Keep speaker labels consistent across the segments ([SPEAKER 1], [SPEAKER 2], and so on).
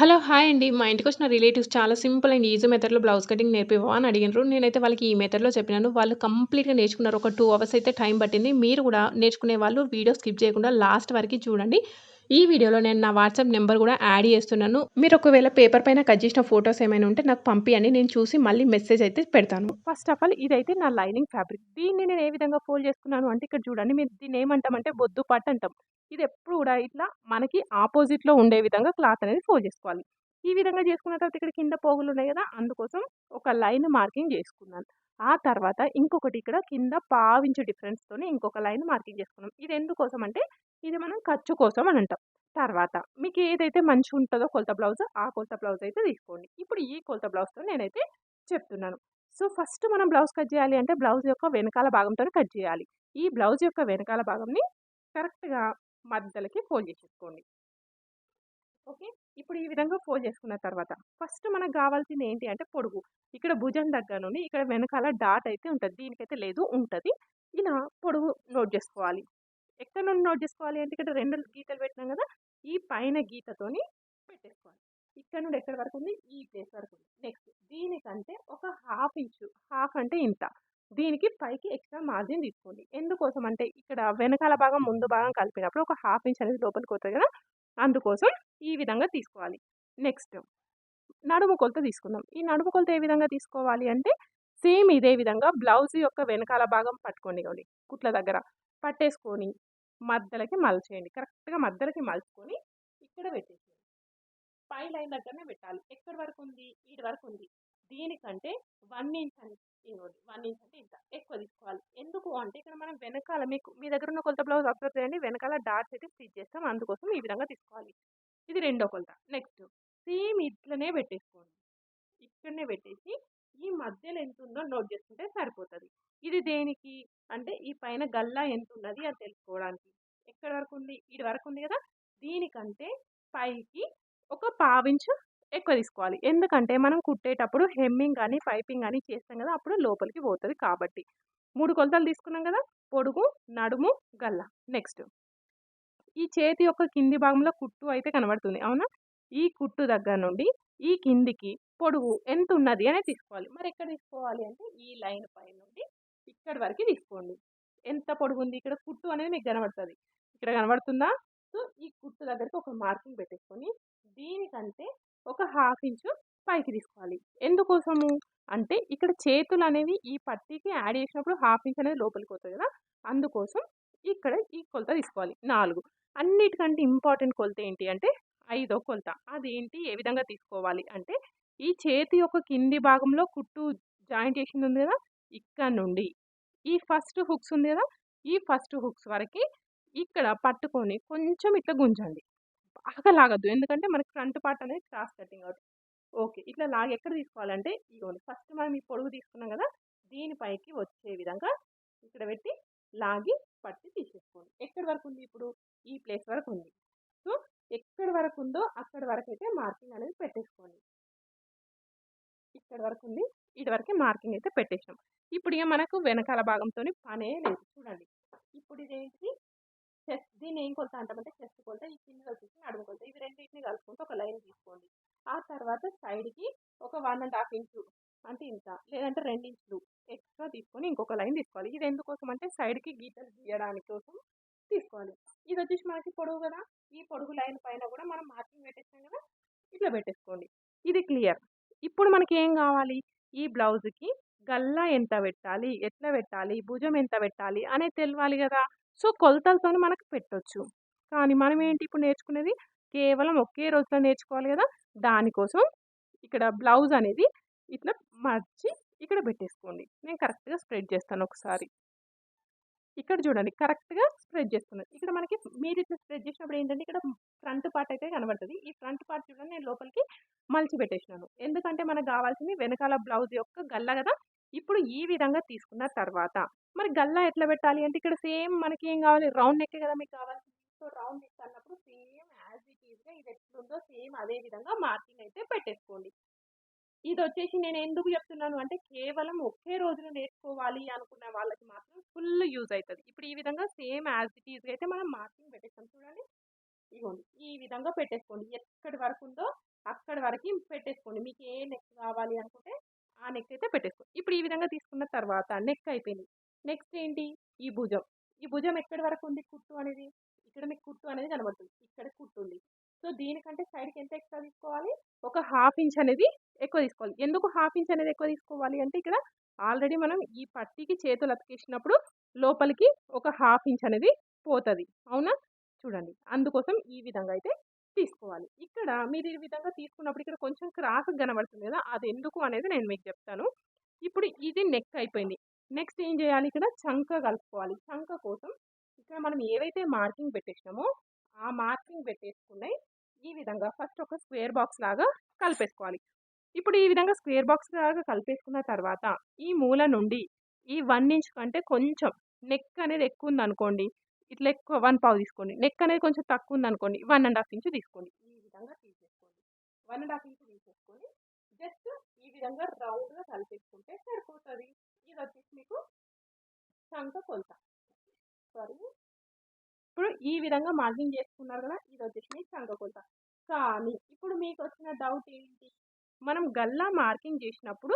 [SPEAKER 1] Hello! Hi అండి. మా ఇంటికొచ్చిన రిలేటివ్స్ చాలా సింపుల్ అండ్ ఈజీ మెథడ్‌లో బ్లౌజ్ కటింగ్ నేర్పివా అని అడిగినారు నేనైతే వాళ్ళకి ఈ మెథడ్‌లో చెప్పినాను. వాళ్ళు కంప్లీట్‌గా నేర్చుకున్నారు. ఒక టూ అవర్స్ అయితే టైం పట్టింది. మీరు కూడా నేర్చుకునే వాళ్ళు వీడియో స్కిప్ చేయకుండా లాస్ట్ వరకు చూడండి. ఈ వీడియోలో నేను నా వాట్సాప్ నెంబర్ కూడా యాడ్ చేస్తున్నాను. మీరు ఒకవేళ పేపర్ పైన కట్ చేసిన ఫోటోస్ ఏమైనా ఉంటే నాకు పంపియండి. నేను చూసి మళ్ళీ మెసేజ్ అయితే పెడతాను. ఫస్ట్ ఆఫ్ ఆల్ ఇదైతే నా లైనింగ్ ఫ్యాబ్రిక్. దీన్ని నేను ఏ విధంగా ఫోల్డ్ చేసుకున్నాను అంటే ఇక్కడ చూడండి. మీరు దీన్ని ఏమంటామంటే బొద్దు పార్ట్ అంటాం. ఇది ఎప్పుడు కూడా ఇట్లా మనకి ఆపోజిట్‌లో ఉండే విధంగా క్లాత్ అనేది ఫోల్డ్ చేసుకోవాలి. ఈ విధంగా చేసుకున్న తర్వాత ఇక్కడ కింద పోగులు ఉన్నాయి కదా! అందుకోసం ఒక లైన్ మార్కింగ్ చేసుకున్నాను. ఆ తర్వాత ఇంకొకటి ఇక్కడ కింద పావించు డిఫరెన్స్తో ఇంకొక లైన్ మార్కింగ్ చేసుకున్నాం. ఇది ఎందుకోసం అంటే ఇది మనం ఖర్చు కోసం అని అంటాం. తర్వాత మీకు ఏదైతే మంచిగా ఉంటుందో కొలత బ్లౌజ్ ఆ కొలత బ్లౌజ్ అయితే తీసుకోండి. ఇప్పుడు ఈ కొలత బ్లౌజ్‌తో నేనైతే చెప్తున్నాను. సో, ఫస్ట్ మనం బ్లౌజ్ కట్ చేయాలి అంటే బ్లౌజ్ యొక్క వెనకాల భాగంతో కట్ చేయాలి. ఈ బ్లౌజ్ యొక్క వెనకాల భాగంని కరెక్ట్‌గా మధ్యలకి ఫోల్డ్ చేసేసుకోండి. ఓకే. ఇప్పుడు ఈ విధంగా ఫోల్డ్ చేసుకున్న తర్వాత ఫస్ట్ మనకు కావాల్సింది ఏంటి అంటే పొడుగు. ఇక్కడ భుజం దగ్గర నుండి ఇక్కడ వెనకాల డాట్ అయితే ఉంటుంది దీనికైతే లేదు ఉంటుంది ఇలా పొడుగు నోట్ చేసుకోవాలి. ఎక్కడ నుండి నోట్ చేసుకోవాలి అంటే ఇక్కడ రెండు గీతలు పెట్టినాం కదా! ఈ పైన గీతతోని పెట్టేసుకోవాలి. ఇక్కడ నుండి ఎక్కడ వరకు ఉంది? ఈ ప్లేస్ వరకు ఉంది. నెక్స్ట్ దీనికంటే ఒక హాఫ్ ఇంచు హాఫ్ అంటే ఇంత. దీనికి పైకి ఎక్స్ట్రా మార్జిన్ తీసుకోండి. ఎందుకోసం అంటే ఇక్కడ వెనకాల భాగం, ముందు భాగం కలిపినప్పుడు ఒక హాఫ్ ఇంచ్ అనేది లోపలికి వస్తుంది కదా! అందుకోసం ఈ విధంగా తీసుకోవాలి. నెక్స్ట్ నడుము కొలత తీసుకుందాం. ఈ నడుము కొలత ఏ విధంగా తీసుకోవాలి అంటే సేమ్ ఇదే విధంగా బ్లౌజ్ యొక్క వెనకాల భాగం పట్టుకోండి కుట్ల దగ్గర. పట్టేసుకొని మధ్యలకి మలచేయండి కరెక్ట్‌గా మధ్యలకి మలుచుకొని ఇక్కడ పెట్టేసేయండి. పై లైన్ దగ్గరనే పెట్టాలి. ఎక్కడి వరకు ఉంది? ఇటు వరకు ఉంది. దీనికంటే వన్ ఇంచ్ అని ఇవ్వండి వన్ ఇంచ్ అంటే ఇంత ఎక్కువ తీసుకోవాలి. ఎందుకు అంటే ఇక్కడ మనం వెనకాల మీకు మీ దగ్గర ఉన్న కొలత బ్లౌజ్ అబ్జర్వ్ చేయండి. వెనకాల డాట్స్ అయితే స్టిచ్ చేస్తాం. అందుకోసం ఈ విధంగా తీసుకోవాలి. ఇది రెండో కొలత. నెక్స్ట్ సేమ్ ఇట్లనే పెట్టేసుకోండి. ఇక్కడనే పెట్టేసి ఈ మధ్యలో ఎంత ఉందో నోట్ చేసుకుంటే సరిపోతుంది ఇది దేనికి అంటే ఈ పైన గల్లా ఎంత ఉన్నది అని తెలుసుకోవడానికి. ఎక్కడి వరకు ఉంది? ఇది వరకు ఉంది కదా! దీనికంటే పైకి ఒక పావించు ఎక్కువ తీసుకోవాలి. ఎందుకంటే మనం కుట్టేటప్పుడు హెమ్మింగ్ కానీ పైపింగ్ కానీ చేస్తాం కదా! అప్పుడు లోపలికి పోతుంది కాబట్టి. మూడు కొలతలు తీసుకున్నాం కదా! పొడుగు, నడుము, గల్ల. నెక్స్ట్ ఈ చేతి యొక్క కింది భాగంలో కుట్టు అయితే కనబడుతుంది. అవునా? ఈ కుట్టు దగ్గర నుండి ఈ కిందికి పొడుగు ఎంత ఉన్నది అనేది తీసుకోవాలి. మరి ఎక్కడ తీసుకోవాలి అంటే ఈ లైన్ పై నుండి ఇక్కడ వరకు తీసుకోండి. ఎంత పొడుగు ఉంది? ఇక్కడ కుట్టు అనేది మీకు కనబడుతుంది ఇక్కడ కనబడుతుందా? సో, ఈ కుట్టు దగ్గరికి ఒక మార్కింగ్ పెట్టేసుకొని దీనికంటే ఒక హాఫ్ ఇంచు పైకి తీసుకోవాలి. ఎందుకోసము? అంటే ఇక్కడ చేతులు అనేవి ఈ పట్టీకి యాడ్ చేసినప్పుడు హాఫ్ ఇంచ్ అనేది లోపలికి వస్తుంది కదా! అందుకోసం ఇక్కడ ఈ కొలత తీసుకోవాలి. నాలుగు అన్నిటికంటే ఇంపార్టెంట్ కొలత ఏంటి అంటే ఐదో కొలత. అదేంటి? ఏ విధంగా తీసుకోవాలి అంటే ఈ చేతి యొక్క కింది భాగంలో కుట్టు జాయింట్ చేసింది ఉంది కదా! ఇక్కడ నుండి ఈ ఫస్ట్ హుక్స్ ఉంది కదా! ఈ ఫస్ట్ హుక్స్ వరకి ఇక్కడ పట్టుకొని కొంచెం ఇట్లా గుంజండి. బాగా ఎందుకంటే మనకి ఫ్రంట్ పార్ట్ అనేది క్రాస్ కటింగ్ అవుతుంది. ఓకే. ఇట్లా లాగి ఎక్కడ తీసుకోవాలంటే ఇదిగోండి ఫస్ట్ మనం ఈ పొడుగు తీసుకున్నాం కదా! దీనిపైకి వచ్చే విధంగా ఇక్కడ పెట్టి లాగి పట్టి తీసేసుకోండి. ఎక్కడి వరకు ఉంది ఇప్పుడు? ఈ ప్లేస్ వరకు ఉంది. సో, ఎక్కడి వరకు ఉందో అక్కడి అయితే మార్కింగ్ అనేది పెట్టేసుకోండి. ఇక్కడి వరకు ఉంది. ఇటు వరకే మార్కింగ్ అయితే పెట్టేసినాం. ఇప్పుడు ఇక మనకు వెనకాల భాగంతోని పనే లేదు. చూడండి. ఇప్పుడు ఇదేంటిది? చెస్ట్ దీన్ని ఏం కొలత అంటామంటే చెస్ట్ కొలత. ఈ కింద వచ్చేసి నడుము కొలత. ఇవి రెండింటిని కలుపుకుంటూ ఒక లైన్ తీసుకోండి. ఆ తర్వాత సైడ్‌కి ఒక వన్ అండ్ హాఫ్ ఇంచు అంటే ఇంత లేదంటే రెండు ఇంచులు ఎక్స్ట్రా తీసుకొని ఇంకొక లైన్ తీసుకోవాలి. ఇది ఎందుకోసం అంటే సైడ్‌కి గీతలు గీయడానికి కోసం తీసుకోవాలి. ఇది వచ్చేసి మనకి పొడవు కదా! ఈ పొడుగు లైన్ పైన కూడా మనం మార్కింగ్ పెట్టేస్తాం కదా! ఇట్లా పెట్టేసుకోండి. ఇది క్లియర్. ఇప్పుడు మనకి ఏం కావాలి? ఈ బ్లౌజ్‌కి గల్లా ఎంత పెట్టాలి? ఎట్లా పెట్టాలి? భుజం ఎంత పెట్టాలి? అనేది తెలవాలి కదా! సో, కొలతలతో మనకు పెట్టొచ్చు. కానీ మనం ఏంటి ఇప్పుడు నేర్చుకునేది కేవలం ఒకే రోజులో నేర్చుకోవాలి కదా! దానికోసం ఇక్కడ బ్లౌజ్ అనేది ఇట్లా మర్చి ఇక్కడ పెట్టేసుకోండి. నేను కరెక్ట్‌గా స్ప్రెడ్ చేస్తాను ఒకసారి. ఇక్కడ చూడండి కరెక్ట్‌గా స్ప్రెడ్ చేస్తున్నాను. ఇక్కడ మనకి మీరు ఇట్లా స్ప్రెడ్ చేసినప్పుడు ఏంటంటే ఇక్కడ ఫ్రంట్ పార్ట్ అయితే కనబడుతుంది ఈ ఫ్రంట్ పార్ట్ చూడండి నేను లోపలికి మలిచి పెట్టేసినాను. ఎందుకంటే మనకు కావాల్సింది వెనకాల బ్లౌజ్ యొక్క గల్ల కదా! ఇప్పుడు ఈ విధంగా తీసుకున్న తర్వాత మరి గల్లా ఎట్లా పెట్టాలి అంటే ఇక్కడ సేమ్ మనకి ఏం కావాలి? రౌండ్ నెక్ కదా మీకు కావాల్సింది. సో, రౌండ్ నెక్ అన్నప్పుడు సేమ్ యాజ్ ఇట్ ఈస్‌గా ఇది ఎట్లుందో సేమ్ అదే విధంగా మార్కింగ్ అయితే పెట్టేసుకోండి. ఇది వచ్చేసి నేను ఎందుకు చెప్తున్నాను అంటే కేవలం ఒకే రోజులో నేర్చుకోవాలి అనుకున్న వాళ్ళకి మాత్రం ఫుల్ యూజ్ అవుతుంది ఇప్పుడు ఈ విధంగా సేమ్ యాజ్ ఇట్ ఈస్‌గా అయితే మనం మార్కింగ్ పెట్టేస్తాం చూడండి. ఇగోండి ఈ విధంగా పెట్టేసుకోండి. ఎక్కడి వరకు ఉందో అక్కడి వరకు పెట్టేసుకోండి మీకు ఏ నెక్ కావాలి అనుకుంటే ఆ నెక్ అయితే పెట్టేసుకోండి ఇప్పుడు ఈ విధంగా తీసుకున్న తర్వాత నెక్ అయిపోయింది నెక్స్ట్ ఏంటి? ఈ భుజం. ఈ భుజం ఎక్కడి వరకు ఉంది? కుట్టు అనేది. ఇక్కడ మీకు కుట్టు అనేది కనబడుతుంది. ఇక్కడ కుట్టు ఉంది. సో దీనికంటే సైడ్కి ఎంత ఎక్స్ట్రా తీసుకోవాలి? ఒక హాఫ్ ఇంచ్ అనేది ఎక్కువ తీసుకోవాలి. ఎందుకు హాఫ్ ఇంచ్ అనేది ఎక్కువ తీసుకోవాలి అంటే ఇక్కడ ఆల్రెడీ మనం ఈ పట్టీకి చేతులు అతికేసినప్పుడు లోపలికి ఒక హాఫ్ ఇంచ్ అనేది పోతుంది. అవునా? చూడండి. అందుకోసం ఈ విధంగా అయితే తీసుకోవాలి. ఇక్కడ మీరు ఈ విధంగా తీసుకున్నప్పుడు ఇక్కడ కొంచెం క్రాస్ కనబడుతుంది కదా? అది ఎందుకు అనేది నేను మీకు చెప్తాను. ఇప్పుడు ఇది నెక్ అయిపోయింది. నెక్స్ట్ ఏం చేయాలి? ఇక్కడ చంక కలుపుకోవాలి. చంక కోసం ఇక్కడ మనం ఏవైతే మార్కింగ్ పెట్టేసినామో ఆ మార్కింగ్ పెట్టేసుకున్నాయి. ఈ విధంగా ఫస్ట్ ఒక స్క్వేర్ బాక్స్ లాగా కలిపేసుకోవాలి. ఇప్పుడు ఈ విధంగా స్క్వేర్ బాక్స్ లాగా కలిపేసుకున్న తర్వాత ఈ మూల నుండి ఈ వన్ ఇంచ్ కంటే కొంచెం నెక్ అనేది ఎక్కువ ఉంది అనుకోండి ఇట్లా ఎక్కువ వన్ పావు తీసుకోండి. నెక్ అనేది కొంచెం తక్కువ ఉందనుకోండి వన్ అండ్ హాఫ్ ఇంచ్ తీసుకోండి. ఈ విధంగా తీసేసుకోండి. వన్ అండ్ హాఫ్ ఇంచ్ తీసేసుకొని జస్ట్ ఈ విధంగా రౌండ్గా కలిపేసుకుంటే సరిపోతుంది. ఇది వచ్చేసి మీకు చంక కొలత. సారీ ఇప్పుడు ఈ విధంగా మార్కింగ్ చేసుకున్నారు కదా ఇది వచ్చేసి మీకు చంక కొలత. కానీ ఇప్పుడు మీకు వచ్చిన డౌట్ ఏంటి? మనం గల్లా మార్కింగ్ చేసినప్పుడు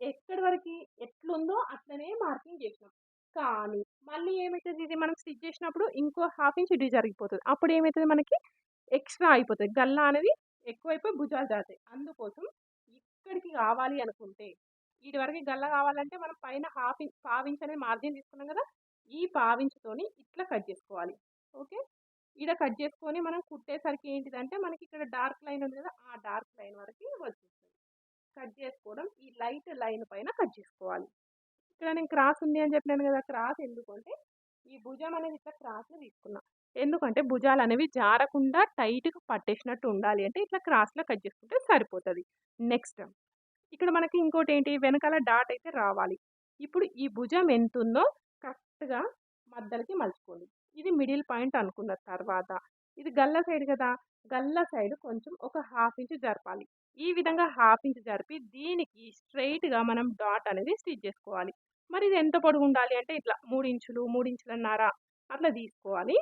[SPEAKER 1] ఎక్కడి వరకు ఎట్లుందో అట్లనే మార్కింగ్ చేసినాం. కానీ మళ్ళీ ఏమవుతుంది ఇది మనం స్టిచ్ చేసినప్పుడు ఇంకో హాఫ్ ఇంచ్ ఇటు జరిగిపోతుంది. అప్పుడు ఏమవుతుంది మనకి? ఎక్స్ట్రా అయిపోతుంది. గల్లా అనేది ఎక్కువైపోయి భుజాలు జాతాయి అందుకోసం ఇక్కడికి కావాలి అనుకుంటే వీటి వరకు గల్ల కావాలంటే మనం పైన హాఫ్ ఇంచ్ పావించ్ అనేది మార్జిన్ తీసుకున్నాం కదా ఈ పావించుతోని ఇట్లా కట్ చేసుకోవాలి. ఓకే? ఇలా కట్ చేసుకొని మనం కుట్టేసరికి ఏంటిదంటే మనకి ఇక్కడ డార్క్ లైన్ ఉంది కదా ఆ డార్క్ లైన్ వరకు వచ్చేస్తుంది. కట్ చేసుకోవడం ఈ లైట్ లైన్ పైన కట్ చేసుకోవాలి. ఇక్కడ నేను క్రాస్ ఉంది అని చెప్పినాను కదా క్రాస్ ఎందుకంటే ఈ భుజం అనేది ఇట్లా క్రాస్లో తీసుకున్నా. ఎందుకంటే భుజాలు అనేవి జారకుండా టైట్గా పట్టేసినట్టు ఉండాలి అంటే ఇట్లా క్రాస్లో కట్ చేసుకుంటే సరిపోతుంది. నెక్స్ట్ ఇక్కడ మనకి ఇంకోటి ఏంటి వెనకాల డాట్ అయితే రావాలి. ఇప్పుడు ఈ భుజం ఎంత ఉందో కరెక్ట్గా మధ్యలకి మలుచుకోండి. ఇది మిడిల్ పాయింట్ అనుకున్న తర్వాత. ఇది గల్ల సైడ్ కదా? గల్ల సైడ్ కొంచెం ఒక హాఫ్ ఇంచ్ జరపాలి. ఈ విధంగా హాఫ్ ఇంచ్ జరిపి దీనికి స్ట్రైట్గా మనం డాట్ అనేది స్టిచ్ చేసుకోవాలి. మరి ఇది ఎంత పొడుగు ఉండాలి అంటే ఇట్లా మూడు ఇంచులు మూడు ఇంచులన్నారా అట్లా తీసుకోవాలి.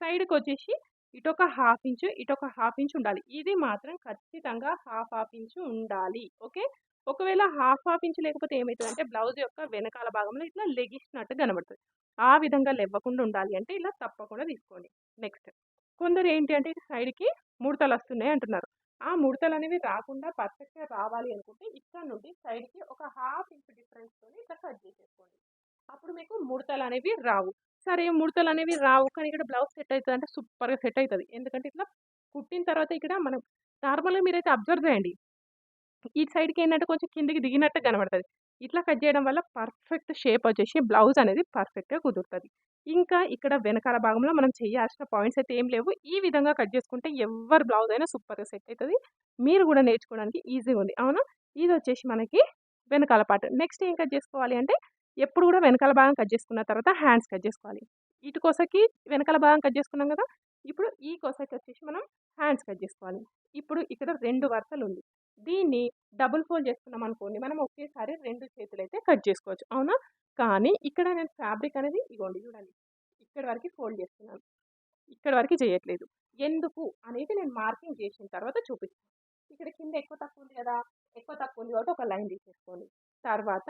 [SPEAKER 1] సైడ్కి వచ్చేసి ఇటొక హాఫ్ ఇంచు ఇటొక హాఫ్ ఇంచ్ ఉండాలి. ఇది మాత్రం ఖచ్చితంగా హాఫ్ హాఫ్ ఇంచు ఉండాలి. ఓకే? ఒకవేళ హాఫ్ హాఫ్ ఇంచ్ లేకపోతే ఏమవుతుంది అంటే బ్లౌజ్ యొక్క వెనకాల భాగంలో ఇట్లా లెగిసినట్టు కనబడుతుంది. ఆ విధంగా లేవ్వకుండా ఉండాలి అంటే ఇలా తప్పకుండా తీసుకోండి. నెక్స్ట్ కొందరు ఏంటి అంటే సైడ్కి ముడతలు వస్తున్నాయి అంటున్నారు. ఆ ముడతలు అనేవి రాకుండా పర్ఫెక్ట్గా రావాలి అనుకుంటే ఇక్కడ నుండి సైడ్కి ఒక హాఫ్ ఇంచ్ డిఫరెన్స్తో ఇట్లా కట్ చేసేసుకోండి. అప్పుడు మీకు ముడతలు అనేవి రావు. సరే ముడతలు అనేవి రావు కానీ ఇక్కడ బ్లౌజ్ సెట్ అవుతుంది అంటే సూపర్గా సెట్ అవుతుంది. ఎందుకంటే ఇట్లా కుట్టిన తర్వాత ఇక్కడ మనం నార్మల్గా మీరైతే అబ్జర్వ్ చేయండి. ఈ సైడ్కి ఏంటంటే కొంచెం కిందికి దిగినట్టు కనబడుతుంది. ఇట్లా కట్ చేయడం వల్ల పర్ఫెక్ట్ షేప్ వచ్చేసి బ్లౌజ్ అనేది పర్ఫెక్ట్గా కుదురుతుంది. ఇంకా ఇక్కడ వెనకాల భాగంలో మనం చేయాల్సిన పాయింట్స్ అయితే ఏం లేవు. ఈ విధంగా కట్ చేసుకుంటే ఎవరి బ్లౌజ్ అయినా సూపర్గా సెట్ అవుతుంది మీరు కూడా నేర్చుకోవడానికి ఈజీగా ఉంది. అవునా? ఇది వచ్చేసి మనకి వెనకాల పార్ట్. నెక్స్ట్ ఏం కట్ చేసుకోవాలి అంటే ఎప్పుడు కూడా వెనకాల భాగం కట్ చేసుకున్న తర్వాత హ్యాండ్స్ కట్ చేసుకోవాలి. ఇటు కోసకి వెనకాల భాగం కట్ చేసుకున్నాం కదా! ఇప్పుడు ఈ కోసకి వచ్చేసి మనం హ్యాండ్స్ కట్ చేసుకోవాలి. ఇప్పుడు ఇక్కడ రెండు వరుసలు ఉంది. దీన్ని డబుల్ ఫోల్డ్ చేసుకున్నాం అనుకోండి మనం ఒకేసారి రెండు చేతులు అయితే కట్ చేసుకోవచ్చు. అవునా? కానీ ఇక్కడ నేను ఫ్యాబ్రిక్ అనేది ఇగోండి చూడండి ఇక్కడ వరకు ఫోల్డ్ చేస్తున్నాను. ఇక్కడ వరకు చేయట్లేదు. ఎందుకు అనేది నేను మార్కింగ్ చేసిన తర్వాత చూపిస్తాను. ఇక్కడ కింద ఎక్కువ తక్కువ ఉంది కదా ఎక్కువ తక్కువ ఉంది కాబట్టి ఒక లైన్ తీసేసుకోండి. తర్వాత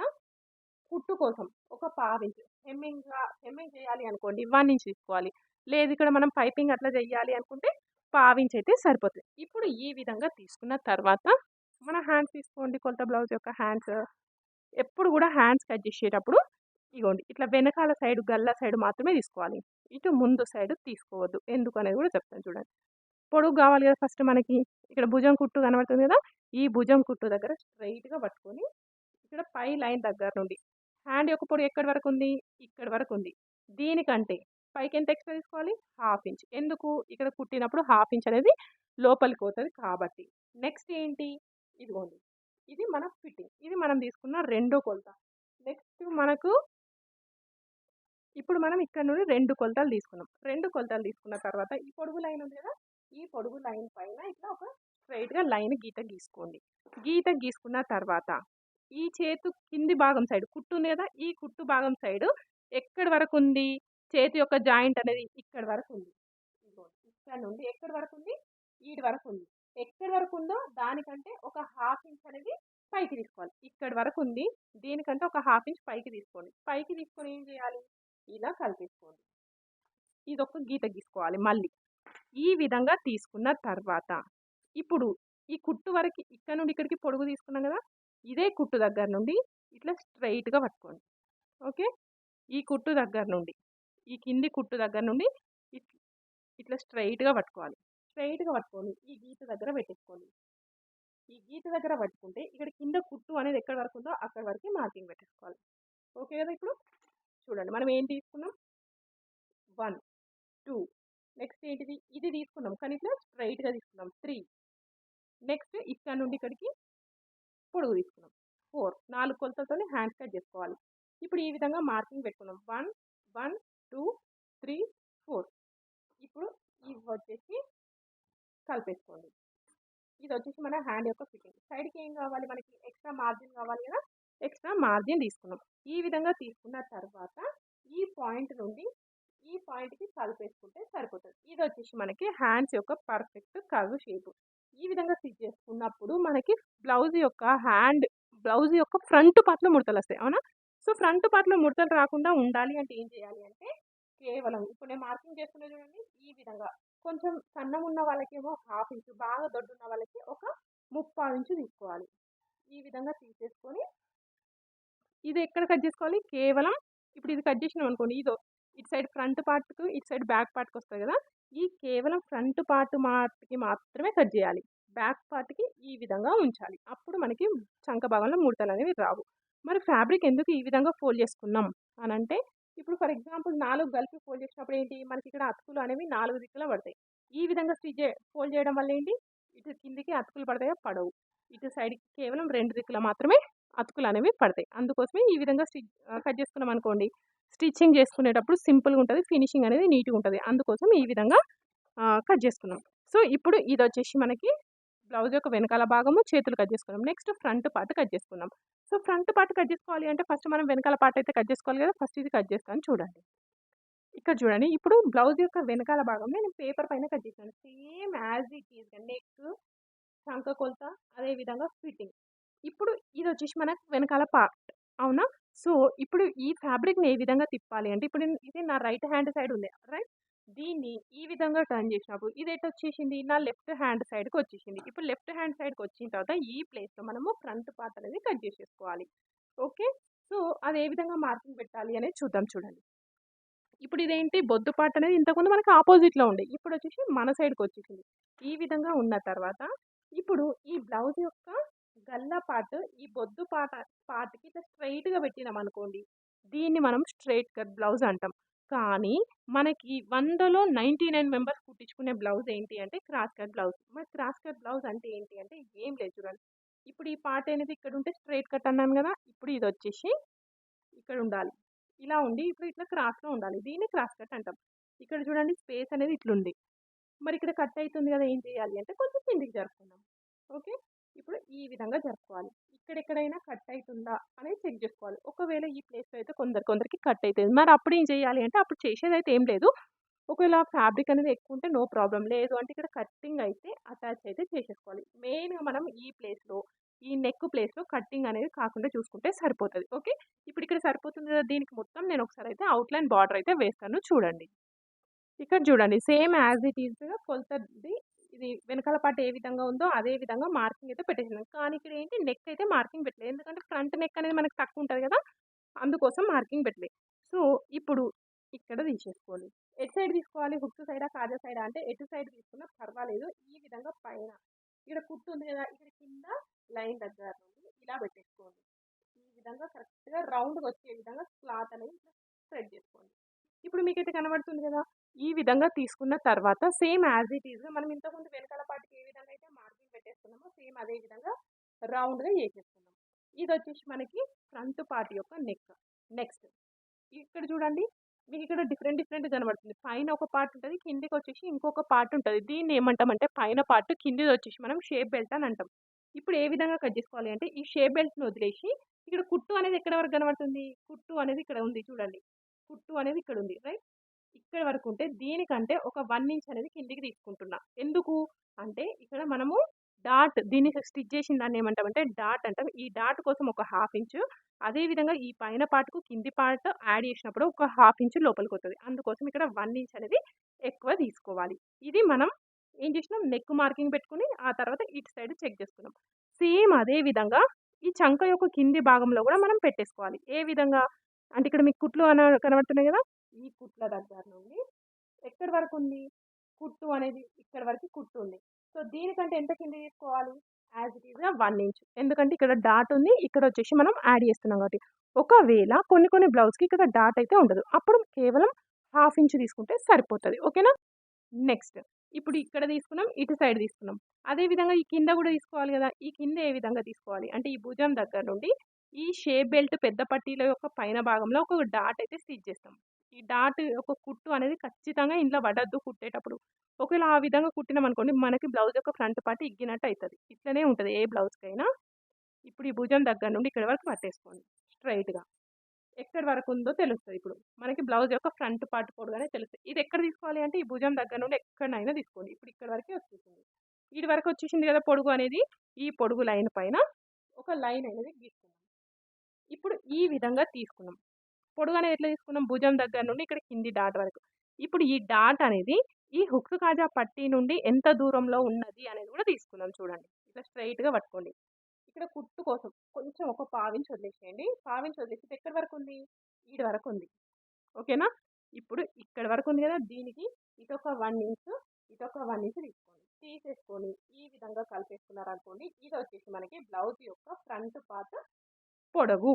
[SPEAKER 1] కుట్టు కోసం ఒక పావించ్ హెమ్మింగ్ హెమ్మింగ్ చేయాలి అనుకోండి వన్ ఇంచ్ తీసుకోవాలి. లేదు ఇక్కడ మనం పైపింగ్ అట్లా చేయాలి అనుకుంటే పావించి అయితే సరిపోతుంది. ఇప్పుడు ఈ విధంగా తీసుకున్న తర్వాత మన హ్యాండ్స్ తీసుకోండి. కొలత బ్లౌజ్ యొక్క హ్యాండ్స్ ఎప్పుడు కూడా హ్యాండ్స్ కట్ చేసేటప్పుడు ఇగోండి ఇట్లా వెనకాల సైడ్ గల్లా సైడ్ మాత్రమే తీసుకోవాలి. ఇటు ముందు సైడ్ తీసుకోవద్దు. ఎందుకు అనేది కూడా చెప్తాను చూడండి. పొడుగు కావాలి కదా ఫస్ట్ మనకి. ఇక్కడ భుజం కుట్టు కనబడుతుంది కదా? ఈ భుజం కుట్టు దగ్గర స్ట్రైట్గా పట్టుకొని ఇక్కడ పై లైన్ దగ్గర నుండి హ్యాండ్ యొక్క పొడి ఎక్కడి వరకు ఉంది? ఇక్కడ వరకు ఉంది. దీనికంటే పైకి ఎంత ఎక్స్ట్రా తీసుకోవాలి? హాఫ్ ఇంచ్ ఎందుకు? ఇక్కడ కుట్టినప్పుడు హాఫ్ ఇంచ్ అనేది లోపలికి పోతుంది కాబట్టి. నెక్స్ట్ ఏంటి? ఇదిగోండి. ఇది మన ఫిట్టింగ్. ఇది మనం తీసుకున్న రెండో కొలత. నెక్స్ట్ మనకు ఇప్పుడు మనం ఇక్కడ నుండి రెండు కొలతలు తీసుకున్నాం. రెండు కొలతలు తీసుకున్న తర్వాత ఈ పొడుగు లైన్ ఉంది కదా? ఈ పొడుగు లైన్ పైన ఇట్లా ఒక స్ట్రైట్గా లైన్ గీత గీసుకోండి. గీత గీసుకున్న తర్వాత ఈ చేతు కింది భాగం సైడ్ కుట్టు ఉంది కదా? ఈ కుట్టు భాగం సైడ్ ఎక్కడి వరకు ఉంది? చేతి యొక్క జాయింట్ అనేది ఇక్కడ వరకు ఉంది. ఇక్కడ నుండి ఎక్కడి వరకు ఉంది? ఈడి వరకు ఉంది. ఎక్కడి వరకు ఉందో దానికంటే ఒక హాఫ్ ఇంచ్ అనేది పైకి తీసుకోవాలి. ఇక్కడి వరకు ఉంది దీనికంటే ఒక హాఫ్ ఇంచ్ పైకి తీసుకోండి. పైకి తీసుకొని ఏం చేయాలి? ఇలా కలిపేసుకోండి. ఇది ఒక గీత గీసుకోవాలి మళ్ళీ. ఈ విధంగా తీసుకున్న తర్వాత ఇప్పుడు ఈ కుట్టు వరకు ఇక్కడ నుండి ఇక్కడికి పొడుగు తీసుకున్నాం కదా ఇదే కుట్టు దగ్గర నుండి ఇట్లా స్ట్రైట్గా పట్టుకోండి. ఓకే? ఈ కుట్టు దగ్గర నుండి ఈ కింది కుట్టు దగ్గర నుండి ఇట్- ఇట్లా స్ట్రైట్గా పట్టుకోవాలి. స్ట్రైట్గా పట్టుకొని ఈ గీత దగ్గర పెట్టేసుకోండి ఈ గీత దగ్గర పట్టుకుంటే ఇక్కడ కింద కుట్టు అనేది ఎక్కడ వరకు ఉందో అక్కడ వరకు మార్కింగ్ పెట్టేసుకోవాలి. ఓకే కదా ఇప్పుడు? చూడండి మనం ఏం తీసుకున్నాం? One two. నెక్స్ట్ ఏంటిది? ఇది తీసుకున్నాం. కానీ ఇట్లా స్ట్రైట్గా తీసుకున్నాం. త్రీ. నెక్స్ట్ ఇక్కడ నుండి ఇక్కడికి పొడుగు తీసుకున్నాం. ఫోర్. నాలుగు కొలతలతో హ్యాండ్స్ కట్ చేసుకోవాలి. ఇప్పుడు ఈ విధంగా మార్కింగ్ పెట్టుకున్నాం. One one two three four. ఇప్పుడు ఇవి వచ్చేసి కలిపేసుకోండి. ఇది వచ్చేసి మన హ్యాండ్ యొక్క ఫిట్టింగ్. సైడ్కి ఏం కావాలి? మనకి ఎక్స్ట్రా మార్జిన్ కావాలి కదా? ఎక్స్ట్రా మార్జిన్ తీసుకున్నాం. ఈ విధంగా తీసుకున్న తర్వాత ఈ పాయింట్ నుండి ఈ పాయింట్కి కలిపేసుకుంటే సరిపోతుంది. ఇది వచ్చేసి మనకి హ్యాండ్స్ యొక్క పర్ఫెక్ట్ కర్వ్ షేప్ ఈ విధంగా స్టిచ్ చేసుకున్నప్పుడు మనకి బ్లౌజ్ యొక్క హ్యాండ్ బ్లౌజ్ యొక్క ఫ్రంట్ పార్ట్లో ముడతలు వస్తాయి. అవునా? సో ఫ్రంట్ పార్ట్లో ముడతలు రాకుండా ఉండాలి అంటే ఏం చేయాలి అంటే కేవలం ఇప్పుడు నేను మార్కింగ్ చేస్తున్నా చూడండి. ఈ విధంగా కొంచెం సన్నం ఉన్న వాళ్ళకేమో హాఫ్ ఇంచు బాగా దొడ్డు ఉన్న వాళ్ళకి ఒక ముప్పై ఇంచు తీసుకోవాలి. ఈ విధంగా తీసేసుకొని ఇది ఎక్కడ కట్ చేసుకోవాలి? కేవలం ఇప్పుడు ఇది కట్ చేసినాం అనుకోండి ఇదో ఇటు సైడ్ ఫ్రంట్ పార్ట్కు ఇటు సైడ్ బ్యాక్ పార్ట్కి వస్తుంది కదా ఈ కేవలం ఫ్రంట్ పార్ట్ మాటకి మాత్రమే కట్ చేయాలి. బ్యాక్ పార్ట్కి ఈ విధంగా ఉంచాలి. అప్పుడు మనకి చంక భాగంలో ముడతలు అనేవి రావు. మరి ఫ్యాబ్రిక్ ఎందుకు ఈ విధంగా ఫోల్డ్ చేసుకున్నాం? అని అంటే ఇప్పుడు ఫర్ ఎగ్జాంపుల్ నాలుగు కలిపి ఫోల్డ్ చేసినప్పుడు ఏంటి? మనకి ఇక్కడ అతుకులు అనేవి నాలుగు దిక్కులో పడతాయి. ఈ విధంగా స్టిచ్ ఫోల్డ్ చేయడం వల్ల ఏంటి? ఇటు కిందికి అతుకులు పడతాయో పడవు. ఇటు సైడ్కి కేవలం రెండు దిక్కులు మాత్రమే అతుకులు అనేవి పడతాయి. అందుకోసమే ఈ విధంగా స్టిచ్ కట్ చేసుకున్నాం అనుకోండి. స్టిచ్చింగ్ చేసుకునేటప్పుడు సింపుల్గా ఉంటుంది ఫినిషింగ్ అనేది నీట్గా ఉంటుంది. అందుకోసం ఈ విధంగా కట్ చేసుకున్నాం. సో ఇప్పుడు ఇది వచ్చేసి మనకి బ్లౌజ్ యొక్క వెనకాల భాగము చేతులు కట్ చేసుకున్నాం. నెక్స్ట్ ఫ్రంట్ పార్ట్ కట్ చేసుకున్నాం. సో ఫ్రంట్ పార్ట్ కట్ చేసుకోవాలి అంటే ఫస్ట్ మనం వెనకాల పార్ట్ అయితే కట్ చేసుకోవాలి కదా? ఫస్ట్ ఇది కట్ చేస్తాను చూడండి. ఇక్కడ చూడండి. ఇప్పుడు బ్లౌజ్ యొక్క వెనకాల భాగం నేను పేపర్ పైన కట్ చేశాను. Same as it is neck శంక కొలత అదే విధంగా ఫిట్టింగ్ ఇప్పుడు ఇది వచ్చేసి మనకు వెనకాల పార్ట్ అవునా? సో ఇప్పుడు ఈ ఫ్యాబ్రిక్ని ఏ విధంగా తిప్పాలి అంటే ఇప్పుడు ఇది నా రైట్ హ్యాండ్ సైడ్ ఉంది. రైట్ దీన్ని ఈ విధంగా టర్న్ చేసినప్పుడు ఇది ఎటు వచ్చేసింది నా లెఫ్ట్ హ్యాండ్ సైడ్కి వచ్చేసింది. ఇప్పుడు లెఫ్ట్ హ్యాండ్ సైడ్కి వచ్చిన తర్వాత ఈ ప్లేస్లో మనము ఫ్రంట్ పార్ట్ అనేది కట్ చేసేసుకోవాలి. ఓకే? సో అది ఏ విధంగా మార్కింగ్ పెట్టాలి అనేది చూద్దాం చూడండి. ఇప్పుడు ఇదేంటి? బొద్దు పార్ట్ అనేది ఇంతకుముందు మనకి ఆపోజిట్లో ఉండే. ఇప్పుడు వచ్చేసి మన సైడ్కి వచ్చేసింది. ఈ విధంగా ఉన్న తర్వాత ఇప్పుడు ఈ బ్లౌజ్ యొక్క గల్లా పార్ట్ ఈ బొద్దు పాట పార్ట్కి ఇట్లా స్ట్రైట్గా పెట్టినాం అనుకోండి. దీన్ని మనం స్ట్రైట్ కట్ బ్లౌజ్ అంటాం. కానీ మనకి వందలో నైంటీ నైన్ మెంబర్స్ కుట్టించుకునే బ్లౌజ్ ఏంటి అంటే క్రాస్ కట్ బ్లౌజ్. మరి క్రాస్ కట్ బ్లౌజ్ అంటే ఏంటి అంటే ఏం లేదు చూడండి. ఇప్పుడు ఈ పార్ట్ అనేది ఇక్కడ ఉంటే స్ట్రైట్ కట్ అన్నాను కదా ఇప్పుడు ఇది వచ్చేసి ఇక్కడ ఉండాలి. ఇలా ఉండి ఇప్పుడు ఇట్లా క్రాస్లో ఉండాలి. దీన్ని క్రాస్ కట్ అంటాం. ఇక్కడ చూడండి స్పేస్ అనేది ఇట్లుంది. మరి ఇక్కడ కట్ అవుతుంది కదా ఏం చేయాలి అంటే కొంచెం కిందికి జరుపుకుందాం. ఓకే? ఇప్పుడు ఈ విధంగా జరుపుకోవాలి. ఇక్కడెక్కడైనా కట్ అవుతుందా అనేది చెక్ చేసుకోవాలి. ఒకవేళ ఈ ప్లేస్లో అయితే కొందరు కొందరికి కట్ అవుతుంది మరి అప్పుడు ఏం చేయాలి అంటే అప్పుడు చేసేది అయితే ఏం లేదు. ఒకవేళ ఫ్యాబ్రిక్ అనేది ఎక్కువ ఉంటే నో ప్రాబ్లం లేదు అంటే ఇక్కడ కట్టింగ్ అయితే అటాచ్ అయితే చేసేసుకోవాలి. మెయిన్గా మనం ఈ ప్లేస్లో ఈ నెక్ ప్లేస్లో కట్టింగ్ అనేది కాకుండా చూసుకుంటే సరిపోతుంది. ఓకే? ఇప్పుడు ఇక్కడ సరిపోతుంది కదా దీనికి మొత్తం నేను ఒకసారి అయితే అవుట్లైన్ బార్డర్ అయితే వేస్తాను. చూడండి. ఇక్కడ చూడండి. సేమ్ యాజ్ ఇట్ ఈస్గా కొలతది వెనకాల పాటు ఏ విధంగా ఉందో అదే విధంగా మార్కింగ్ అయితే పెట్టేసినాం కానీ ఇక్కడ ఏంటి నెక్ అయితే మార్కింగ్ పెట్టలేదు ఎందుకంటే ఫ్రంట్ నెక్ అనేది మనకు తక్కువ ఉంటుంది కదా అందుకోసం మార్కింగ్ పెట్టలేదు సో ఇప్పుడు ఇక్కడ తీసేసుకోవాలి ఎటు సైడ్ తీసుకోవాలి? హుక్ సైడా కాజా సైడా? అంటే ఎటు సైడ్ తీసుకున్నా పర్వాలేదు. ఈ విధంగా పైన. ఇక్కడ కుట్టు ఉంది కదా ఇక్కడ కింద లైన్ దగ్గర నుండి ఇలా పెట్టేసుకోండి. ఈ విధంగా కరెక్ట్గా రౌండ్గా వచ్చే విధంగా క్లాత్ అనేది స్ప్రెడ్ చేసుకోండి. ఇప్పుడు మీకు అయితే కనబడుతుంది కదా ఈ విధంగా తీసుకున్న తర్వాత సేమ్ యాజ్ ఇట్ ఈస్గా మనం ఇంతకుముందు వెనకాల పాటికి ఏ విధంగా అయితే మార్కింగ్ పెట్టేస్తున్నామో సేమ్ అదే విధంగా రౌండ్గా వేసేస్తున్నాం ఇది వచ్చేసి మనకి ఫ్రంట్ పార్ట్ యొక్క నెక్. నెక్స్ట్ ఇక్కడ చూడండి మీకు ఇక్కడ డిఫరెంట్ డిఫరెంట్ కనబడుతుంది. పైన ఒక పార్ట్ ఉంటుంది కిందికి వచ్చేసి ఇంకొక పార్ట్ ఉంటుంది. దీన్ని ఏమంటామంటే పైన పార్ట్ కిందిది వచ్చేసి మనం షేప్ బెల్ట్ అని అంటాం. ఇప్పుడు ఏ విధంగా కట్ చేసుకోవాలి అంటే ఈ షేప్ బెల్ట్ని వదిలేసి ఇక్కడ కుట్టు అనేది ఎక్కడ వరకు కనబడుతుంది? కుట్టు అనేది ఇక్కడ ఉంది చూడండి. కుట్టు అనేది ఇక్కడ ఉంది రైట్? ఇక్కడ వరకు ఉంటే దీనికంటే ఒక వన్ ఇంచ్ అనేది కిందికి తీసుకుంటున్నా. ఎందుకు? అంటే ఇక్కడ మనము డాట్ దీన్ని స్టిచ్ చేసిన దాన్ని ఏమంటామంటే డాట్ అంటాం. ఈ డాట్ కోసం ఒక హాఫ్ ఇంచు అదే విధంగా ఈ పైన పార్ట్‌కు కింది పార్ట్ యాడ్ చేసినప్పుడు ఒక హాఫ్ ఇంచ్ వస్తుంది అందుకోసం ఇక్కడ వన్ ఇంచ్ అనేది ఎక్కువ తీసుకోవాలి. ఇది మనం ఏం చేసినాం నెక్ మార్కింగ్ పెట్టుకుని ఆ తర్వాత ఇటు సైడ్ చెక్ చేసుకున్నాం. సేమ్ అదే విధంగా ఈ చంక యొక్క కింది భాగంలో కూడా మనం పెట్టేసుకోవాలి. ఏ విధంగా? అంటే ఇక్కడ మీకు కుట్లు అన కనబడుతున్నాయి కదా! ఈ కుట్ల దగ్గర నుండి ఎక్కడి వరకు ఉంది? కుట్టు అనేది ఇక్కడ వరకు కుట్టు ఉంది. సో, దీనికంటే ఎంత కింద తీసుకోవాలి? యాజ్ ఇట్ ఈస్‌గా వన్ ఇంచ్. ఎందుకంటే ఇక్కడ డాట్ ఉంది. ఇక్కడ వచ్చేసి మనం యాడ్ చేస్తున్నాం కాబట్టి. ఒకవేళ కొన్ని కొన్ని బ్లౌజ్‌కి ఇక్కడ డాట్ అయితే ఉండదు. అప్పుడు కేవలం హాఫ్ ఇంచ్ తీసుకుంటే సరిపోతుంది ఓకేనా? నెక్స్ట్ ఇప్పుడు ఇక్కడ తీసుకున్నాం. ఇటు సైడ్ తీసుకున్నాం. అదే విధంగా ఈ కింద కూడా తీసుకోవాలి కదా! ఈ కింద ఏ విధంగా తీసుకోవాలి? అంటే ఈ భుజం దగ్గర నుండి ఈ షేప్ బెల్ట్ పెద్ద పట్టీల యొక్క పైన భాగంలో ఒక డాట్ అయితే స్టిచ్ చేస్తాం. ఈ డాట్ ఒక కుట్టు అనేది ఖచ్చితంగా ఇంట్లో పడొద్దు కుట్టేటప్పుడు. ఒకవేళ ఆ విధంగా కుట్టినామనుకోండి మనకి బ్లౌజ్ యొక్క ఫ్రంట్ పార్ట్ ఇగ్గినట్టు అవుతుంది ఇట్లనే ఉంటుంది ఏ బ్లౌజ్‌కైనా. ఇప్పుడు ఈ భుజం దగ్గర నుండి ఇక్కడ వరకు పట్టేసుకోండి స్ట్రైట్గా ఎక్కడి వరకు ఉందో తెలుస్తుంది ఇప్పుడు. మనకి బ్లౌజ్ యొక్క ఫ్రంట్ పార్ట్ పొడవు తెలుస్తుంది ఇది ఎక్కడ తీసుకోవాలి అంటే ఈ భుజం దగ్గర నుండి ఎక్కడనైనా తీసుకోండి. ఇప్పుడు ఇక్కడ వరకే వచ్చేసింది. ఇటు వరకు వచ్చేసింది కదా పొడుగు అనేది. ఈ పొడుగు లైన్ పైన ఒక లైన్ అనేది గీసుకున్నాం. ఇప్పుడు ఈ విధంగా తీసుకున్నాం. పొడుగు ఎట్లా తీసుకున్నాం? భుజం దగ్గర నుండి ఇక్కడ కింది డాట్ వరకు. ఇప్పుడు ఈ డాట్ అనేది ఈ హుక్స్ కాజా పట్టీ నుండి ఎంత దూరంలో ఉన్నది అనేది కూడా తీసుకుందాం చూడండి. ఇట్లా స్ట్రెయిట్‌గా పట్టుకోండి. ఇక్కడ కుట్టు కోసం కొంచెం ఒక పావించ్ వదిలేసేయండి. పావించ్ వదిలేసి ఎక్కడి వరకు ఉంది? ఈడ వరకు ఉంది. ఓకేనా? ఇప్పుడు ఇక్కడ వరకు ఉంది కదా! దీనికి ఇటొక వన్ ఇంచ్, ఇటొక వన్ ఇంచ్ తీసుకోండి. తీసేసుకొని ఈ విధంగా కలిపేసుకున్నారనుకోండి. ఇది వచ్చేసి మనకి బ్లౌజ్ యొక్క ఫ్రంట్ పార్ట్ పొడవు.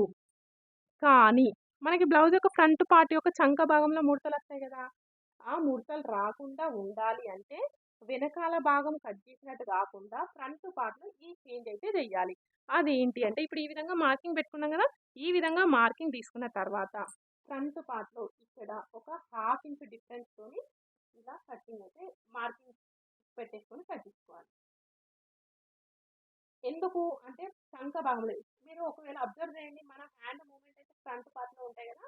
[SPEAKER 1] కానీ మనకి బ్లౌజ్ యొక్క ఫ్రంట్ పార్ట్ యొక్క చంక భాగంలో ముడతలు వస్తాయి కదా! ఆ ముడతలు రాకుండా ఉండాలి అంటే వెనకాల భాగం కట్ చేసినట్టు కాకుండా ఫ్రంట్ పార్ట్‌లో ఈ చేంజ్ అయితే చెయ్యాలి. అదేంటి అంటే ఇప్పుడు ఈ విధంగా మార్కింగ్ పెట్టుకున్నాం కదా! ఈ విధంగా మార్కింగ్ తీసుకున్న తర్వాత ఫ్రంట్ పార్ట్‌లో ఇక్కడ ఒక హాఫ్ ఇంచ్ డిఫరెన్స్‌తోని ఇలా కటింగ్ అయితే మార్కింగ్ పెట్టేసుకొని కట్ చేసుకోవాలి. ఎందుకు అంటే చంక భాగంలో మీరు ఒకవేళ అబ్జర్వ్ చేయండి మన హ్యాండ్ మూమెంట్ ఫ్రంట్ పార్ట్‌లో ఉంటాయి కదా!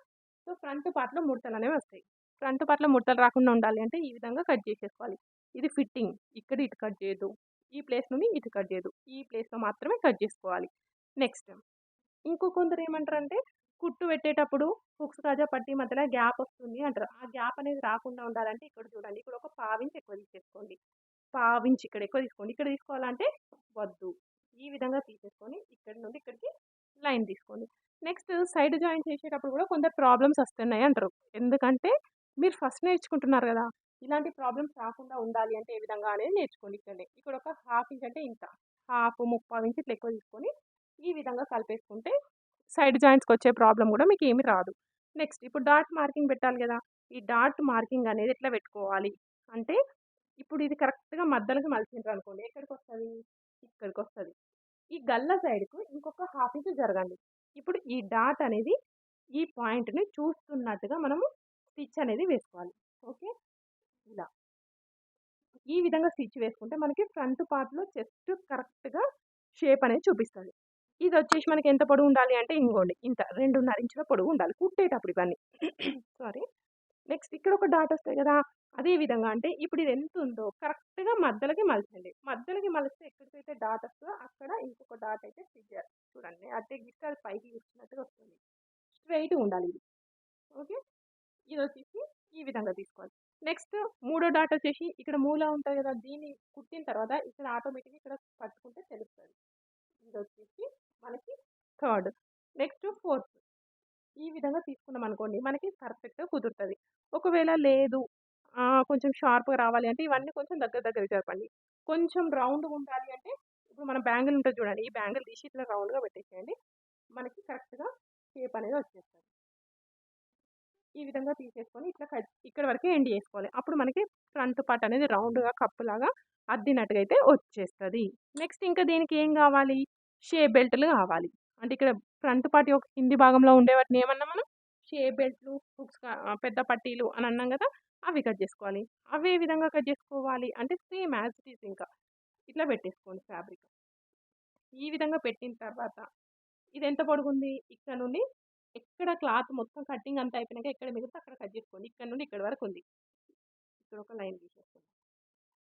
[SPEAKER 1] సో, ఫ్రంట్ పార్ట్‌లో ముడతలనేవి వస్తాయి. ఫ్రంట్ పార్ట్‌లో ముడతలు రాకుండా ఉండాలి అంటే ఈ విధంగా కట్ చేసేసుకోవాలి. ఇది ఫిట్టింగ్. ఇక్కడ ఇటు కట్ చేయదు ఈ ప్లేస్ నుండి ఇటు కట్ చేయదు ఈ ప్లేస్‌లో మాత్రమే కట్ చేసుకోవాలి. నెక్స్ట్ ఇంకో కొందరు ఏమంటారంటే కుట్టు పెట్టేటప్పుడు హుక్స్ కాజా పట్టి మధ్యలో గ్యాప్ వస్తుంది అంటారు. ఆ గ్యాప్ అనేది రాకుండా ఉండాలంటే ఇక్కడ చూడండి. ఇక్కడ ఒక పావించి ఎక్కువ తీసేసుకోండి. పావించి ఇక్కడ ఎక్కువ తీసుకోండి. ఇక్కడ తీసుకోవాలంటే వద్దు. ఈ విధంగా తీసేసుకొని ఇక్కడ నుండి ఇక్కడికి లైన్ తీసుకోండి. నెక్స్ట్ సైడ్ జాయిన్ చేసేటప్పుడు కూడా కొంత ప్రాబ్లమ్స్ వస్తున్నాయి అంటారు. ఎందుకంటే మీరు ఫస్ట్ నేర్చుకుంటున్నారు కదా! ఇలాంటి ప్రాబ్లమ్స్ రాకుండా ఉండాలి అంటే ఏ విధంగా అనేది నేర్చుకోండి ఇక్కడనే. ఇక్కడ ఒక హాఫ్ ఇంచ్ అంటే ఇంత. హాఫ్, ముప్పావు ఇంచ్ ఇట్లా ఎక్కువ తీసుకొని ఈ విధంగా కలిపేసుకుంటే సైడ్ జాయింట్స్‌కి వచ్చే ప్రాబ్లం కూడా మీకు ఏమి రాదు. నెక్స్ట్ ఇప్పుడు డాట్ మార్కింగ్ పెట్టాలి కదా! ఈ డాట్ మార్కింగ్ అనేది ఎట్లా పెట్టుకోవాలి? అంటే ఇప్పుడు ఇది కరెక్ట్‌గా మధ్యలోకి వస్తుంది ఇక్కడికి వస్తుంది ఈ గల్ల సైడ్‌కు ఇంకొక హాఫ్ ఇంచ్ జరగండి. ఇప్పుడు ఈ డాట్ అనేది ఈ పాయింట్‌ని చూస్తున్నట్టుగా మనము స్టిచ్ అనేది వేసుకోవాలి. ఓకే. ఇలా. ఈ విధంగా స్టిచ్ వేసుకుంటే మనకి ఫ్రంట్ పార్ట్‌లో చెస్ట్ కరెక్ట్‌గా షేప్ అనేది చూపిస్తది. ఇదొచ్చేసి మనకి ఎంత పొడవు ఉండాలి అంటే ఇంకోండి ఇంత 2.5 ఇంచుల పొడవు ఉండాలి. కుట్టేటప్పుడు ఇవన్నీ. సారీ. నెక్స్ట్ ఇక్కడ ఒక డాట్ వస్తాయి కదా! అదే విధంగా అంటే ఇప్పుడు ఇది ఎంత ఉందో కరెక్ట్‌గా మధ్యలోకి మలచండి. మధ్యలోకి మలిస్తే ఎక్కడికైతే డాట్ వస్తుందో అక్కడ ఇంకొక డాట్ అయితే స్టిచ్ చేయాలి. చూడండి. అట్టే గిఫ్ట్ అది పైకి ఇచ్చినట్టుగా వస్తుంది. స్ట్రెయిట్‌గా ఉండాలి ఇది. ఓకే. ఇదొచ్చేసి ఈ విధంగా తీసుకోవాలి. నెక్స్ట్ మూడో డాట్ వచ్చేసి ఇక్కడ మూల ఉంటుంది కదా! దీన్ని కుట్టిన తర్వాత ఇక్కడ ఆటోమేటిక్‌గా ఇక్కడ పట్టుకుంటే తెలుస్తుంది ఇది వచ్చేసి మనకి థర్డ్. Next fourth. ఈ విధంగా తీసుకున్నాం అనుకోండి మనకి పర్ఫెక్ట్‌గా కుదురుతుంది ఒకవేళ లేదు కొంచెం షార్ప్‌గా రావాలి అంటే ఇవన్నీ కొంచెం దగ్గర దగ్గరకి జరపండి. కొంచెం రౌండ్‌గా ఉండాలి అంటే ఇప్పుడు మన బ్యాంగిల్ ఉంటుంది చూడండి. ఈ బ్యాంగిల్ తీసి ఇట్లా రౌండ్‌గా పెట్టేసేయండి. మనకి కరెక్ట్‌గా షేప్ అనేది వచ్చేస్తుంది ఈ విధంగా తీసేసుకొని ఇట్లా కట్ వరకే ఎండ్ చేసుకోవాలి. అప్పుడు మనకి ఫ్రంట్ పార్ట్ అనేది రౌండ్‌గా కప్పులాగా అద్దినట్టుగా అయితే వచ్చేస్తుంది నెక్స్ట్ ఇంకా దీనికి ఏం కావాలి? షేప్ బెల్ట్లు కావాలి. అంటే ఇక్కడ ఫ్రంట్ పార్ట్ యొక్క కింది భాగంలో ఉండే వాటిని ఏమన్నా మనం? షేప్ బెల్ట్లు హుక్స్ పెద్ద పట్టీలు అని అన్నాం కదా! అవి కట్ చేసుకోవాలి. అవి ఏ విధంగా కట్ చేసుకోవాలి? అంటే సేమ్ యాజ్ ఇట్ ఈస్ ఇంకా. ఇట్లా పెట్టేసుకోండి ఫ్యాబ్రిక్. ఈ విధంగా పెట్టిన తర్వాత ఇది ఎంత పొడుగుంది? ఇక్కడ నుండి ఎక్కడ క్లాత్ మొత్తం కటింగ్ అంతా అయిపోయినాక ఎక్కడ మిగిలితే అక్కడ కట్ చేసుకోండి ఇక్కడ నుండి ఇక్కడ వరకు ఉంది ఇక్కడ ఒక లైన్ తీసేసుకోండి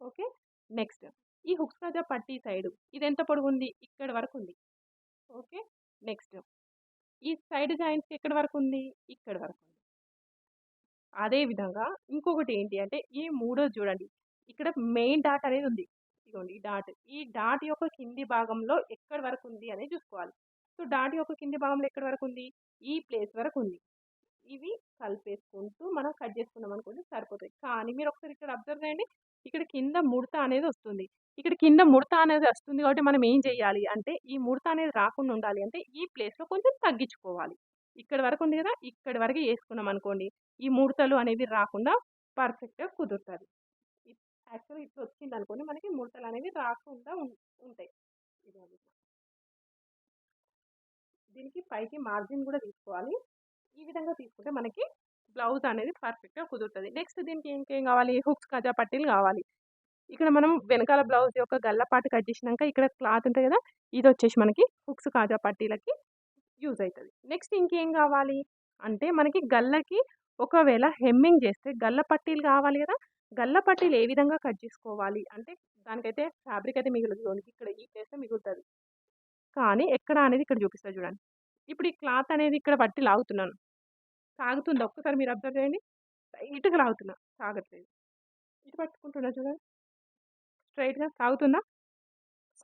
[SPEAKER 1] ఓకే నెక్స్ట్ ఈ హుక్స్ కాజా పట్టీ సైడ్ ఇది ఎంత పొడుగుంది ఇక్కడ వరకు ఉంది ఓకే నెక్స్ట్ ఈ సైడ్ జాయింట్స్ ఎక్కడ వరకు ఉంది ఇక్కడ వరకు అదేవిధంగా అదే విధంగా ఇంకొకటి ఏంటి అంటే ఈ మూడో చూడండి. ఇక్కడ మెయిన్ డాట్ అనేది ఉంది. ఇదిగోండి ఈ డాట్. ఈ డాట్ యొక్క కింది భాగంలో ఎక్కడి వరకు ఉంది అనేది చూసుకోవాలి. సో డాట్ యొక్క కింది భాగంలో ఎక్కడి వరకు ఉంది? ఈ ప్లేస్ వరకు ఉంది. ఇవి కలిపేసుకుంటూ మనం కట్ చేసుకున్నాం అనుకుంటే సరిపోతాయి కానీ మీరు ఒకసారి ఇక్కడ అబ్జర్వ్ చేయండి. ఇక్కడ కింద ముడత అనేది వస్తుంది. ఇక్కడ కింద ముడత అనేది వస్తుంది కాబట్టి మనం ఏం చేయాలి అంటే ఈ ముడత అనేది రాకుండా ఉండాలి అంటే ఈ ప్లేస్లో కొంచెం తగ్గించుకోవాలి. ఇక్కడ వరకు ఉంది కదా ఇక్కడ వరకు వేసుకున్నాం అనుకోండి. ఈ ముడతలు అనేది రాకుండా పర్ఫెక్ట్గా కుదురుతుంది. యాక్చువల్గా ఇట్లా వచ్చింది అనుకోండి మనకి ముడతలు అనేవి రాకుండా ఉంటాయి. ఇది దీనికి పైకి మార్జిన్ కూడా తీసుకోవాలి. ఈ విధంగా తీసుకుంటే మనకి బ్లౌజ్ అనేది పర్ఫెక్ట్గా కుదురుతుంది. నెక్స్ట్ దీనికి ఇంకేం కావాలి? హుక్స్ కాజా పట్టీలు కావాలి. ఇక్కడ మనం వెనకాల బ్లౌజ్ యొక్క గల్లపాటు కట్ చేసినాక ఇక్కడ క్లాత్ ఉంటుంది కదా ఇది వచ్చేసి మనకి హుక్స్ కాజా పట్టీలకి యూజ్ అవుతుంది నెక్స్ట్ ఇంకేం కావాలి? అంటే మనకి గల్లకి ఒకవేళ హెమ్మింగ్ చేస్తే గల్ల పట్టీలు కావాలి కదా! గల్ల పట్టీలు ఏ విధంగా కట్ చేసుకోవాలి? అంటే దానికైతే ఫ్యాబ్రిక్ అయితే మిగులుతుంది. ఓన్లీ ఇక్కడ ఈ ప్లేస్లో మిగులుతుంది. కానీ ఎక్కడ అనేది ఇక్కడ చూపిస్తుంది చూడండి. ఇప్పుడు ఈ క్లాత్ అనేది ఇక్కడ పట్టి లాగుతున్నాను. సాగుతుంది? ఒక్కసారి మీరు అబ్జర్వ్ చేయండి. ఇటుగా లాగుతున్నా. సాగట్లేదు. ఇటు పట్టుకుంటున్నా చూడండి. స్ట్రైట్గా సాగుతుందా?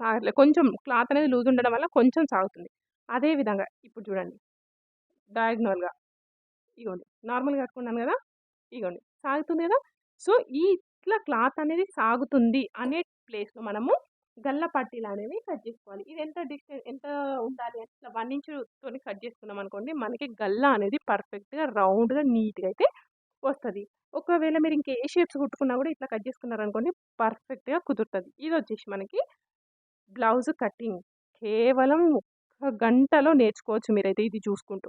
[SPEAKER 1] సాగట్లేదు కొంచెం క్లాత్ అనేది లూజ్ ఉండడం వల్ల కొంచెం సాగుతుంది. అదే విధంగా ఇప్పుడు చూడండి. డయాగ్నల్గా. ఇగోండి. నార్మల్గా కట్టుకున్నాను కదా ఇగోండి. సాగుతుంది కదా. సో ఈ ఇట్లా క్లాత్ అనేది సాగుతుంది అనే ప్లేస్లో మనము గల్ల పట్టీలు అనేవి కట్ చేసుకోవాలి. ఇది ఎంత డిస్టెన్స్ ఎంత ఉండాలి? ఇట్లా వన్ ఇంచుతో కట్ చేసుకున్నాం అనుకోండి మనకి గల్ల అనేది పర్ఫెక్ట్గా రౌండ్గా నీట్గా అయితే వస్తుంది. ఒకవేళ మీరు ఇంకే షేప్స్ కుట్టుకున్నా కూడా ఇట్లా కట్ చేసుకున్నారనుకోండి పర్ఫెక్ట్గా కుదురుతుంది. ఇది వచ్చేసి మనకి బ్లౌజ్ కటింగ్ కేవలం ఒక గంటలో నేర్చుకోవచ్చు మీరైతే ఇది చూసుకుంటూ.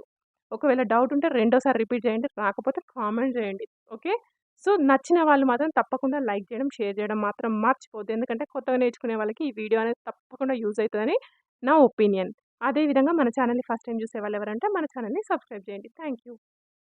[SPEAKER 1] ఒకవేళ డౌట్ ఉంటే రెండోసారి రిపీట్ చేయండి రాకపోతే కామెంట్ చేయండి ఓకే సో నచ్చిన వాళ్ళు మాత్రం తప్పకుండా లైక్ చేయడం షేర్ చేయడం మాత్రం మర్చిపోద్దు ఎందుకంటే కొత్తగా నేర్చుకునే వాళ్ళకి ఈ వీడియో అనేది తప్పకుండా యూజ్ అవుతుందని నా ఒపీనియన్ అదేవిధంగా మన ఛానల్ని ఫస్ట్ టైం చూసే వాళ్ళు ఎవరంటే మన ఛానల్ని సబ్స్క్రైబ్ చేయండి. Thank you